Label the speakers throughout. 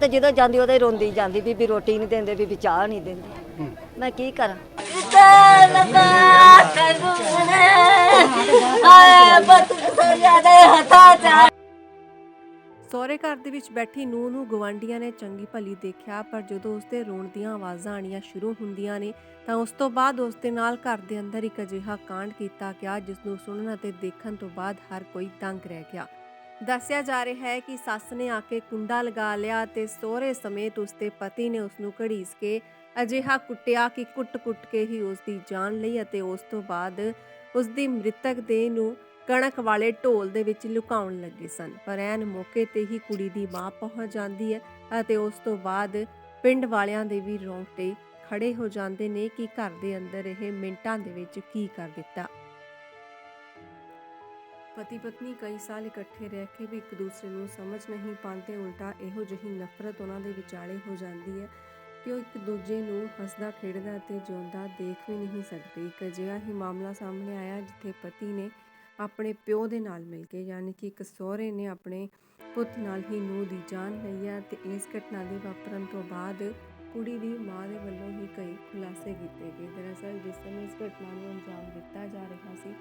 Speaker 1: ਤੇ ਜਦੋਂ ਜਾਂਦੀ ਉਹਦੇ ਰੋਂਦੀ ਜਾਂਦੀ, ਬੀਬੀ ਰੋਟੀ ਨਹੀਂ ਦਿੰਦੇ, ਬੀਬੀ ਚਾਹ ਨਹੀਂ ਦਿੰਦੇ। ਮੈਂ ਕੀ ਕਰਾਂ? ਤੇ ਲਗਾ ਤੈਨੂੰ ਦੇ ਹੱਥਾਂ ਚ
Speaker 2: ਸਹੁਰੇ ਘਰ ਦੇ ਵਿੱਚ ਬੈਠੀ ਨੂੰਹ ਨੂੰ ਗਵਾਂਢੀਆਂ ਨੇ ਚੰਗੀ ਭਲੀ ਦੇਖਿਆ, ਪਰ ਜਦੋਂ ਉਸਦੇ ਰੋਣ ਦੀਆਂ ਆਵਾਜ਼ਾਂ ਆਣੀਆਂ ਸ਼ੁਰੂ ਹੁੰਦੀਆਂ ਨੇ, ਤਾਂ ਉਸ ਤੋਂ ਬਾਅਦ ਉਸ ਦੇ ਨਾਲ ਘਰ ਦੇ ਅੰਦਰ ਇੱਕ ਅਜਿਹਾ ਕਾਂਡ ਕੀਤਾ ਗਿਆ, ਜਿਸ ਨੂੰ ਸੁਣਨ ਅਤੇ ਦੇਖਣ ਤੋਂ ਬਾਅਦ ਹਰ ਕੋਈ ਤੰਗ ਰਹਿ ਗਿਆ। ਦੱਸਿਆ ਜਾ ਰਿਹਾ ਹੈ ਕਿ ਸੱਸ ਨੇ ਆ ਕੇ ਕੁੰਡਾ ਲਗਾ ਲਿਆ ਤੇ ਸਹੁਰੇ ਸਮੇਤ ਉਸਦੇ ਪਤੀ ਨੇ ਉਸ ਨੂੰ ਘੜੀਸ ਕੇ ਅਜਿਹਾ ਕੁੱਟਿਆ ਕਿ ਕੁੱਟ-ਕੁੱਟ ਕੇ ਹੀ ਉਸ ਦੀ ਜਾਨ ਲਈ ਅਤੇ ਉਸ ਤੋਂ ਬਾਅਦ ਉਸ ਦੀ ਮ੍ਰਿਤਕ ਦੇਹ ਨੂੰ ਕਣਕ ਵਾਲੇ ਢੋਲ ਦੇ ਵਿੱਚ ਲੁਕਾਉਣ ਲੱਗੇ ਸਨ। ਪਰ ਐਨ ਮੌਕੇ ਤੇ ਹੀ ਕੁੜੀ ਦੀ ਮਾਂ ਪਹੁੰਚ ਜਾਂਦੀ ਹੈ ਅਤੇ ਉਸ ਤੋਂ ਬਾਅਦ ਪਿੰਡ ਵਾਲਿਆਂ ਦੇ ਵੀ ਰੋਂਗਟੇ ਖੜੇ ਹੋ ਜਾਂਦੇ ਨੇ ਕਿ ਘਰ ਦੇ ਅੰਦਰ ਇਹ ਮਿੰਟਾਂ ਦੇ ਵਿੱਚ ਕੀ ਕਰ ਦਿੱਤਾ। ਪਤੀ ਪਤਨੀ ਕਈ ਸਾਲ ਇਕੱਠੇ ਰਹਿ ਕੇ ਵੀ ਇੱਕ ਦੂਸਰੇ ਨੂੰ ਸਮਝ ਨਹੀਂ ਪਾਉਂਦੇ, ਉਲਟਾ ਇਹੋ ਜਿਹੀ ਨਫ਼ਰਤ ਉਹਨਾਂ ਦੇ ਵਿਚਾਲੇ ਹੋ ਜਾਂਦੀ ਹੈ ਕਿ ਉਹ ਇੱਕ ਦੂਜੇ ਨੂੰ ਹੱਸਦਾ, ਖੇਡਦਾ ਤੇ ਜਿਉਂਦਾ ਦੇਖ ਵੀ ਨਹੀਂ ਸਕਦੇ। ਇੱਕ ਅਜਿਹਾ ਹੀ ਮਾਮਲਾ ਸਾਹਮਣੇ ਆਇਆ ਜਿੱਥੇ ਪਤੀ ਨੇ ਆਪਣੇ ਪਿਓ ਦੇ ਨਾਲ ਮਿਲ ਕੇ ਯਾਨੀ ਕਿ ਇੱਕ ਸਹੁਰੇ ਨੇ ਆਪਣੇ ਪੁੱਤ ਨਾਲ ਹੀ ਨੂੰਹ ਦੀ ਜਾਨ ਲਈ ਹੈ ਤੇ ਇਸ ਘਟਨਾ ਦੇ ਵਾਪਰਨ ਤੋਂ ਬਾਅਦ ਕੁੜੀ ਦੀ ਮਾਂ ਦੇ ਵੱਲੋਂ ਹੀ ਕਈ ਖੁਲਾਸੇ ਕੀਤੇ ਗਏ। ਦਰਅਸਲ, ਜਿਸ ਸਮੇਂ ਇਸ ਘਟਨਾ ਨੂੰ ਅੰਜਾਮ ਦਿੱਤਾ ਜਾ ਰਿਹਾ ਸੀ,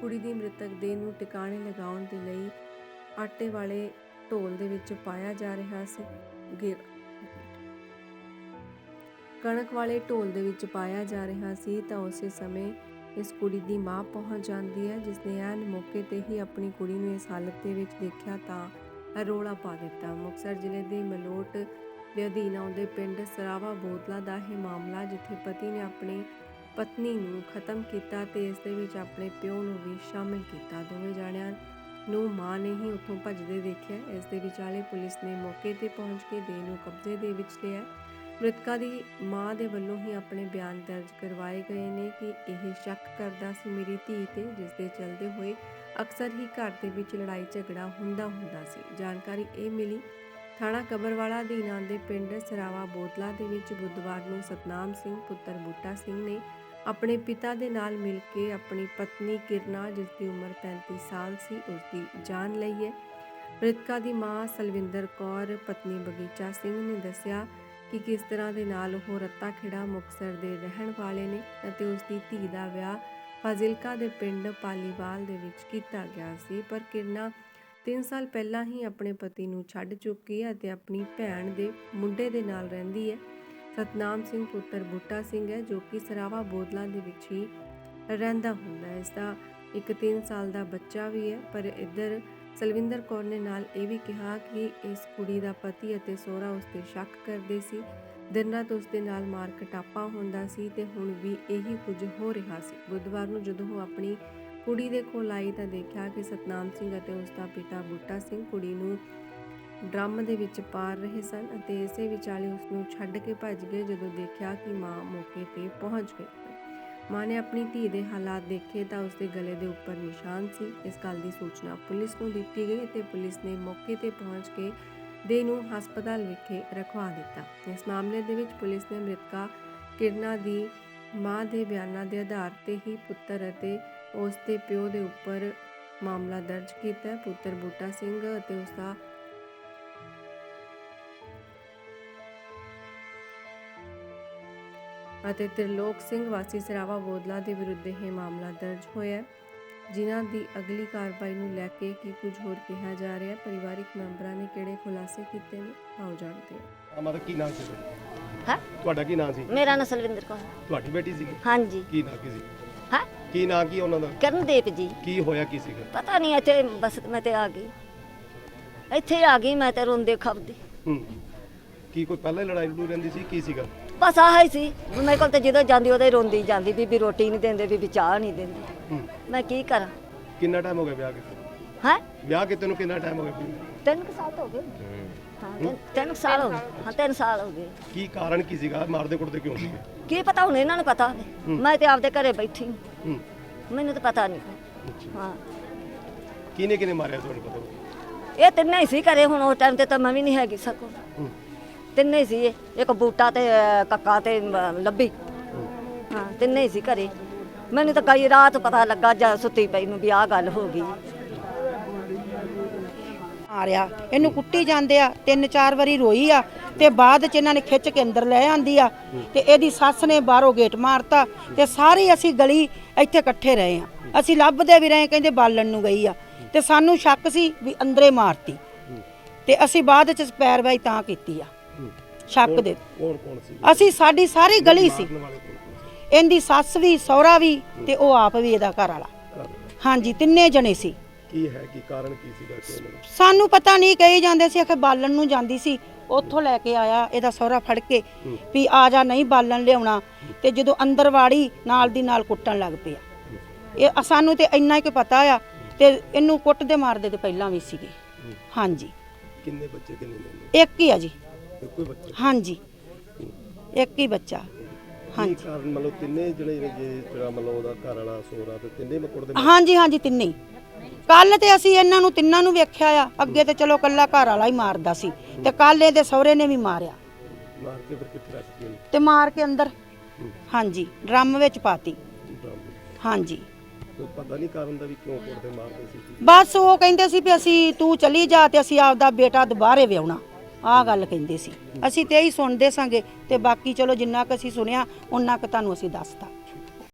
Speaker 2: ਕੁੜੀ ਦੀ ਮ੍ਰਿਤਕ ਦੇਹ ਨੂੰ ਟਿਕਾਣੇ ਲਗਾਉਣ ਦੇ ਲਈ ਆਟੇ ਵਾਲੇ ਢੋਲ ਦੇ ਵਿੱਚ ਪਾਇਆ ਜਾ ਰਿਹਾ ਸੀ। ਕਣਕ ਵਾਲੇ ਢੋਲ ਦੇ ਵਿੱਚ ਪਾਇਆ ਜਾ ਰਿਹਾ ਸੀ ਤਾਂ ਉਸੇ ਸਮੇਂ ਇਸ ਕੁੜੀ ਦੀ ਮਾਂ ਪਹੁੰਚ ਜਾਂਦੀ ਹੈ ਜਿਸ ਨੇ ਐਨ ਮੌਕੇ ਤੇ ਹੀ ਆਪਣੀ ਕੁੜੀ ਨੂੰ ਇਸ ਹਾਲਤ ਦੇ ਵਿੱਚ ਦੇਖਿਆ ਤਾਂ ਰੋਲਾ ਪਾ ਦਿੱਤਾ। ਮੁਕਤਸਰ ਜ਼ਿਲ੍ਹੇ ਦੇ ਮਲੋਟ ਦੇ ਅਧੀਨ ਆਉਂਦੇ ਪਿੰਡ ਸਰਾਵਾ ਬੋਤਲਾ ਦਾ ਇਹ ਮਾਮਲਾ, ਜਿੱਥੇ ਪਤੀ ਨੇ ਆਪਣੀ ਪਤਨੀ ਨੂੰ ਖਤਮ ਕੀਤਾ ਤੇ ਇਸ ਦੇ ਵਿੱਚ ਆਪਣੇ ਪਿਓ ਨੂੰ ਵੀ ਸ਼ਾਮਿਲ ਕੀਤਾ। ਦੋਵੇਂ ਜਾਣਿਆਂ ਨੂੰ ਮਾਂ ਨੇ ਹੀ ਉੱਥੋਂ ਭੱਜਦੇ ਦੇਖਿਆ। ਇਸ ਦੇ ਵਿਚਾਲੇ ਪੁਲਿਸ ਨੇ ਮੌਕੇ ਤੇ ਪਹੁੰਚ ਕੇ ਦੇਹ ਨੂੰ ਕਬਜ਼ੇ ਦੇ ਵਿੱਚ ਲਿਆ। ਮ੍ਰਿਤਕਾ ਦੀ ਮਾਂ ਦੇ ਵੱਲੋਂ ਹੀ ਆਪਣੇ ਬਿਆਨ ਦਰਜ ਕਰਵਾਏ ਗਏ ਨੇ ਕਿ ਇਹ ਸ਼ੱਕ ਕਰਦਾ ਸੀ ਮੇਰੀ ਧੀ ਤੇ ਜਿਸ ਦੇ ਚਲਦੇ ਹੋਏ ਅਕਸਰ ਹੀ ਘਰ ਦੇ ਵਿੱਚ ਲੜਾਈ ਝਗੜਾ ਹੁੰਦਾ ਹੁੰਦਾ ਸੀ। ਜਾਣਕਾਰੀ ਇਹ ਮਿਲੀ, ਥਾਣਾ ਕਬਰਵਾਲਾ ਦੇ ਨਾਂ ਦੇ ਪਿੰਡ ਸਰਾਵਾ ਬੋਤਲਾ ਦੇ ਵਿੱਚ ਬੁੱਧਵਾਰ ਨੂੰ ਸਤਨਾਮ ਸਿੰਘ, ਪੁੱਤਰ ਬੂਟਾ ਸਿੰਘ ਨੇ ਆਪਣੇ ਪਿਤਾ ਦੇ ਨਾਲ ਮਿਲ ਕੇ ਆਪਣੀ ਪਤਨੀ ਕਿਰਨਾ ਜਿਸ ਦੀ ਉਮਰ 35 ਸਾਲ ਸੀ ਉਸ ਦੀ ਜਾਨ ਲਈ ਹੈ। ਮ੍ਰਿਤਕਾ ਦੀ ਮਾਂ ਸਲਵਿੰਦਰ ਕੌਰ, ਪਤਨੀ ਬਗੀਚਾ ਸਿੰਘ ਨੇ ਦੱਸਿਆ ਕਿ ਕਿਸ ਤਰ੍ਹਾਂ ਦੇ ਨਾਲ ਉਹ ਰੱਤਾ ਖੇੜਾ ਮੁਕਸਰ ਦੇ ਰਹਿਣ ਵਾਲੇ ਨੇ ਅਤੇ ਉਸ ਦੀ ਧੀ ਦਾ ਵਿਆਹ ਫਾਜ਼ਿਲਕਾ ਦੇ ਪਿੰਡ ਪਾਲੀਵਾਲ ਦੇ ਵਿੱਚ ਕੀਤਾ ਗਿਆ ਸੀ। ਪਰ ਕਿਰਨਾ 3 ਸਾਲ ਪਹਿਲਾਂ ਹੀ ਆਪਣੇ ਪਤੀ ਨੂੰ ਛੱਡ ਚੁੱਕੀ ਹੈ ਅਤੇ ਆਪਣੀ ਭੈਣ ਦੇ ਮੁੰਡੇ ਦੇ ਨਾਲ ਰਹਿੰਦੀ ਹੈ। ਸਤਨਾਮ ਸਿੰਘ ਪੁੱਤਰ ਬੂਟਾ ਸਿੰਘ ਹੈ ਜੋ ਕਿ ਸਰਾਵਾ ਬੋਦਲਾ ਦੇ ਵਿੱਚ ਹੀ ਰਹਿੰਦਾ ਹੁੰਦਾ ਹੈ। ਇਸ ਦਾ ਇੱਕ 3 ਸਾਲ ਦਾ ਬੱਚਾ ਵੀ ਹੈ, ਪਰ ਇੱਧਰ ਸਲਵਿੰਦਰ ਕੌਰ ਨੇ ਨਾਲ ਇਹ ਵੀ ਕਿਹਾ ਕਿ ਇਸ ਕੁੜੀ ਦਾ ਪਤੀ ਅਤੇ ਸਹੁਰਾ ਉਸ ਤੇ ਸ਼ੱਕ ਕਰਦੇ ਸੀ। ਦਿਨ ਰਾਤ ਉਸ ਦੇ ਨਾਲ ਮਾਰ ਕਟਾਪਾ ਹੁੰਦਾ ਸੀ ਤੇ ਹੁਣ ਵੀ ਇਹੀ ਕੁਝ ਹੋ ਰਿਹਾ ਸੀ। ਬੁੱਧਵਾਰ ਨੂੰ ਜਦੋਂ ਉਹ ਆਪਣੀ ਕੁੜੀ ਦੇ ਕੋਲ ਆਈ ਤਾਂ ਦੇਖਿਆ ਕਿ ਸਤਨਾਮ ਸਿੰਘ ਅਤੇ ਉਸ ਦਾ ਪਿਤਾ ਬੂਟਾ ਸਿੰਘ ਕੁੜੀ ਨੂੰ ਡਰਮ ਦੇ ਵਿੱਚ ਪਾਰ ਰਹੇ ਸਨ ਅਤੇ ਇਸੇ ਵਿਚਾਲੇ ਉਸ ਨੂੰ ਛੱਡ ਕੇ ਭੱਜ ਗਏ ਜਦੋਂ ਦੇਖਿਆ ਕਿ ਮਾਂ ਮੌਕੇ ਤੇ ਪਹੁੰਚ ਗਈ। ਮਾਂ ਨੇ ਆਪਣੀ ਧੀ ਦੇ ਹਾਲਾਤ ਦੇਖੇ ਤਾਂ ਉਸ ਦੇ ਗਲੇ ਦੇ ਉੱਪਰ ਨਿਸ਼ਾਨ ਸੀ। ਇਸ ਗੱਲ ਦੀ ਸੂਚਨਾ ਪੁਲਿਸ ਨੂੰ ਦਿੱਤੀ ਗਈ ਅਤੇ ਪੁਲਿਸ ਨੇ ਮੌਕੇ ਤੇ ਪਹੁੰਚ ਕੇ ਦੇਹ ਨੂੰ ਹਸਪਤਾਲ ਵਿਖੇ ਰਖਵਾ ਦਿੱਤਾ। ਇਸ ਮਾਮਲੇ ਦੇ ਵਿੱਚ ਪੁਲਿਸ ਨੇ ਮ੍ਰਿਤਕਾ ਕਿਰਨਾ ਦੀ ਮਾਂ ਦੇ ਬਿਆਨਾਂ ਦੇ ਆਧਾਰ ਤੇ ਹੀ ਪੁੱਤਰ ਅਤੇ ਉਸ ਦੇ ਪਿਓ ਦੇ ਉੱਪਰ ਮਾਮਲਾ ਦਰਜ ਕੀਤਾ। ਪੁੱਤਰ ਬੂਟਾ ਸਿੰਘ ਅਤੇ ਉਸ ਦਾ ਅਤੇ ਤ੍ਰਿਲੋਕ ਸਿੰਘ ਵਾਸੀ ਸਰਾਵਾ ਬੋਦਲਾ ਦੇ ਵਿਰੁੱਧ ਇਹ ਮਾਮਲਾ ਦਰਜ ਹੋਇਆ ਹੈ, ਜਿਨ੍ਹਾਂ ਦੀ ਅਗਲੀ ਕਾਰਵਾਈ ਨੂੰ ਲੈ ਕੇ ਕੀ ਕੁਝ ਹੋਰ ਕਿਹਾ ਜਾ ਰਿਹਾ ਹੈ ਪਰਿਵਾਰਿਕ ਮੈਂਬਰਾਂ ਨੇ ਕਿਹੜੇ ਖੁਲਾਸੇ ਕੀਤੇ ਨੇ ਆਓ ਜਾਣਦੇ ਹਾਂ।
Speaker 3: ਆ ਮਤਲਬ ਕੀ ਨਾਮ ਸੀ ਤੁਹਾਡਾ?
Speaker 1: ਹਾਂ?
Speaker 3: ਤੁਹਾਡਾ ਕੀ ਨਾਮ ਸੀ?
Speaker 1: ਮੇਰਾ ਨਾਂ ਸਲਵਿੰਦਰ ਕੌਰ
Speaker 3: ਤੁਹਾਡੀ ਬੇਟੀ ਸੀ
Speaker 1: ਹਾਂਜੀ।
Speaker 3: ਕੀ ਨਾਮ ਕੀ ਸੀ?
Speaker 1: ਹਾਂ?
Speaker 3: ਕੀ ਨਾਮ ਕੀ ਉਹਨਾਂ ਦਾ?
Speaker 1: ਕਰਨਦੀਪ ਜੀ।
Speaker 3: ਕੀ ਹੋਇਆ ਕੀ ਸੀਗਾ?
Speaker 1: ਪਤਾ ਨਹੀਂ ਇੱਥੇ ਬਸ ਮੈਂ ਤੇ ਆ ਗਈ। ਇੱਥੇ ਆ ਗਈ ਮੈਂ ਤੇ ਰੋਂਦੇ ਖਪਦੀ।
Speaker 3: ਹੂੰ। ਕੀ ਕੋਈ ਪਹਿਲਾਂ ਹੀ ਲੜਾਈ ਲੜੂ ਰਹਿੰਦੀ ਸੀ ਕੀ ਸੀਗਾ?
Speaker 1: ਬਸ ਆਹ ਹੀ ਸੀ ਮੇਰੇ ਕੋਲ ਤੇ ਜਦੋਂ ਜਾਂਦੀ ਉਹਦੇ ਰੋਂਦੀ ਜਾਂਦੀ ਬੀਬੀ ਰੋਟੀ ਨਹੀਂ ਦਿੰਦੇ ਬੀਬੀ ਚਾਹ ਨਹੀਂ ਦਿੰਦੀ।
Speaker 3: ਹੂੰ।
Speaker 1: ਮੈਂ ਕੀ ਕਰਾਂ?
Speaker 3: ਕਿੰਨਾ ਟਾਈਮ ਹੋ ਗਿਆ ਵਿਆਹ ਕੀਤੇ
Speaker 1: ਹਾਂ?
Speaker 3: ਵਿਆਹ ਕੀਤੇ ਨੂੰ ਕਿੰਨਾ ਟਾਈਮ ਹੋ ਗਿਆ?
Speaker 1: ਤਿੰਨ ਕੁ ਸਾਲ ਤਾਂ ਹੋ ਗਏ। ਹਾਂ ਤਿੰਨ- ਤਿੰਨ ਕੁ ਸਾਲ ਹੋ ਗਏ। ਹਾਂ ਤਿੰਨ ਸਾਲ ਹੋ ਗਏ।
Speaker 3: ਕੀ ਕਾਰਨ ਕੀ ਸੀਗਾ? ਮਾਰਦੇ ਕੁੱਟਦੇ ਕਿਉਂ ਸੀਗੇ?
Speaker 1: ਕੀ ਪਤਾ ਹੁਣ ਇਹਨਾਂ ਨੂੰ ਪਤਾ ਹੋਵੇ। ਮੈਂ ਤੇ ਆਪਦੇ ਘਰੇ ਬੈਠੀ ਹਾਂ।
Speaker 3: ਹੂੰ।
Speaker 1: ਮੈਨੂੰ ਤਾਂ ਪਤਾ ਨਹੀਂ। ਹਾਂ।
Speaker 3: ਕਿਹਨੇ ਕਿਹਨੇ ਮਾਰਿਆ ਤੁਹਾਨੂੰ ਪਤਾ?
Speaker 1: ਇਹ ਤਿੰਨੇ ਹੀ ਸੀ ਘਰੇ ਹੁਣ ਉਸ ਟਾਈਮ ਤੇ ਤਾਂ ਮੈਂ ਵੀ ਨਹੀਂ ਹੈਗੀ ਸਕੋ
Speaker 3: ਹੂੰ।
Speaker 1: ਤਿੰਨੇ ਸੀ ਇਹ। ਇੱਕ ਬੂਟਾ ਤੇ ਅਹ, ਕੱਕਾ ਤੇ ਅਹ, ਲੱਭੀ। ਹਾਂ ਤਿੰਨੇ ਹੀ ਸੀ ਘਰੇ। ਮੈਨੂੰ ਤਾਂ ਕਈ ਰਾਤ ਪਤਾ ਲੱਗਾ ਜਦ ਸੁੱਤੀ ਪਈ ਨੂੰ ਵੀ ਆਹ ਗੱਲ ਹੋ ਗਈ।
Speaker 4: ਮਾਰਿਆ ਇਹਨੂੰ ਕੁੱਟੀ ਜਾਂਦੇ ਆ ਤਿੰਨ ਚਾਰ ਵਾਰੀ ਰੋਈ ਆ ਤੇ ਬਾਅਦ ਚ ਇਹਨਾਂ ਨੇ ਖਿੱਚ ਕੇ ਅੰਦਰ ਲੈ ਆਂਦੀ ਆ ਤੇ ਇਹਦੀ ਸੱਸ ਨੇ ਬਾਹਰੋਂ ਗੇਟ ਮਾਰਤਾ ਤੇ ਸਾਰੀ ਅਸੀਂ ਗਲੀ ਇੱਥੇ ਇਕੱਠੇ ਰਹੇ ਆ। ਅਸੀਂ ਲੱਭਦੇ ਵੀ ਰਹੇ ਕਹਿੰਦੇ ਬਾਲਣ ਨੂੰ ਗਈ ਆ। ਤੇ ਸਾਨੂੰ ਸ਼ੱਕ ਸੀ ਵੀ ਅੰਦਰੇ ਮਾਰਤੀ। ਤੇ ਅਸੀਂ ਬਾਅਦ ਚ ਪੈਰਵਾਈ ਤਾਂ ਕੀਤੀ ਆ। ਸ਼ੱਕ ਦੇ
Speaker 3: ਕੌਣ ਕੌਣ ਸੀ?
Speaker 4: ਅਸੀਂ ਸਾਡੀ ਸਾਰੀ ਗਲੀ ਸੀ।
Speaker 3: ਮਾਰਨ ਵਾਲੇ ਕੌਣ ਕੌਣ ਸੀ?
Speaker 4: ਇਹਦੀ ਸੱਸ ਵੀ ਸਹੁਰਾ ਵੀ ਤੇ ਉਹ ਆਪ ਵੀ ਇਹਦਾ ਘਰ ਵਾਲਾ।
Speaker 3: ਘਰ।
Speaker 4: ਹਾਂਜੀ ਤਿੰਨੇ ਜਣੇ ਸੀ।
Speaker 3: ਕੀ ਹੈ ਕੀ ਕਾਰਨ ਕੀ ਸੀਗਾ ਕਿ ਉਹਨਾਂ ਨੇ
Speaker 4: ਸਾਨੂੰ ਪਤਾ ਨਹੀਂ ਕਹੀ ਜਾਂਦੇ ਸੀ ਕਿ ਬਾਲਣ ਨੂੰ ਜਾਂਦੀ ਸੀ। ਉੱਥੋਂ ਲੈ ਕੇ ਆਇਆ ਇਹਦਾ ਸਹੁਰਾ ਫੜ ਕੇ ਵੀ ਆ ਜਾ ਨਹੀਂ ਬਾਲਣ ਲਿਆਉਣਾ। ਤੇ ਜਦੋਂ ਅੰਦਰ ਵਾੜੀ ਨਾਲ ਦੀ ਨਾਲ ਕੁੱਟਣ ਲੱਗ ਪਿਆ। ਇਹ ਸਾਨੂੰ ਤੇ ਇੰਨਾ ਕਿ ਪਤਾ ਆ ਤੇ ਇਹਨੂੰ ਕੁੱਟਦੇ ਮਾਰਦੇ ਤੇ ਪਹਿਲਾਂ ਵੀ ਸੀਗੇ। ਹਾਂਜੀ।
Speaker 3: ਕਿੰਨੇ ਬੱਚੇ ਕਿੰਨੇ ਨੇ
Speaker 4: ਇੱਕ ਹੀ ਆ ਜੀ।
Speaker 3: ਇੱਕੋ ਹੀ ਬੱਚੇ?
Speaker 4: ਹਾਂਜੀ। ਇੱਕ ਹੀ ਬੱਚਾ।
Speaker 3: ਕੀ
Speaker 4: ਹਾਂਜੀ।
Speaker 3: ਕਾਰਨ ਮਤਲਬ ਤਿੰਨੇ ਜਿਹੜੇ ਨੇ ਜੇ ਜਿਹੜਾ ਮਤਲਬ ਉਹਦਾ ਘਰ ਵਾਲਾ ਸੋਰਾ ਤੇ ਤਿੰਨੇ ਮਕੜ ਦੇ
Speaker 4: ਹਾਂਜੀ ਹਾਂਜੀ ਤਿੰਨੇ ਕੱਲ ਤੇ ਅਸੀਂ ਇਹਨਾਂ ਨੂੰ ਤਿੰਨਾਂ ਨੂੰ ਵੇਖਿਆ ਆ। ਅੱਗੇ ਤੇ ਚਲੋ ਕੱਲਾ ਘਰ ਵਾਲਾ ਹੀ ਮਾਰਦਾ ਸੀ। ਤੇ ਕੱਲ ਇਹਦੇ ਸਹੁਰੇ ਨੇ ਵੀ ਮਾਰਿਆ।
Speaker 3: ਮਾਰ ਕੇ ਫਿਰ ਕਿੱਥੇ ਰੱਖ ਕੇ
Speaker 4: ਤੇ ਮਾਰ ਕੇ ਅੰਦਰ। ਹਾਂਜੀ ਡਰਮ ਵਿੱਚ ਪਾਤੀ।
Speaker 3: ਡਰਾਮ
Speaker 4: ਹਾਂਜੀ।
Speaker 3: ਕੋਈ ਪਤਾ ਨਹੀਂ ਕਾਰਨ ਦਾ ਵੀ ਕਿਉਂ ਕੁੱਟਦੇ ਮਾਰਦੇ ਸੀ?
Speaker 4: ਬਸ ਉਹ ਕਹਿੰਦੇ ਸੀ ਵੀ ਅਸੀਂ ਤੂੰ ਚਲੀ ਜਾ ਤੇ ਅਸੀਂ ਆਪਦਾ ਬੇਟਾ ਦੁਬਾਰੇ ਵਿਆਹਣਾ। ਆਹ ਗੱਲ ਕਹਿੰਦੇ ਸੀ। ਅਸੀਂ ਤੇ ਇਹੀ ਸੁਣਦੇ ਸਾਂਗੇ ਤੇ ਬਾਕੀ ਚਲੋ ਜਿੰਨਾ ਕੁ ਅਸੀਂ ਸੁਣਿਆ ਉਹਨਾਂ ਕੁ ਤੁਹਾਨੂੰ ਅਸੀਂ ਦੱਸਤਾ।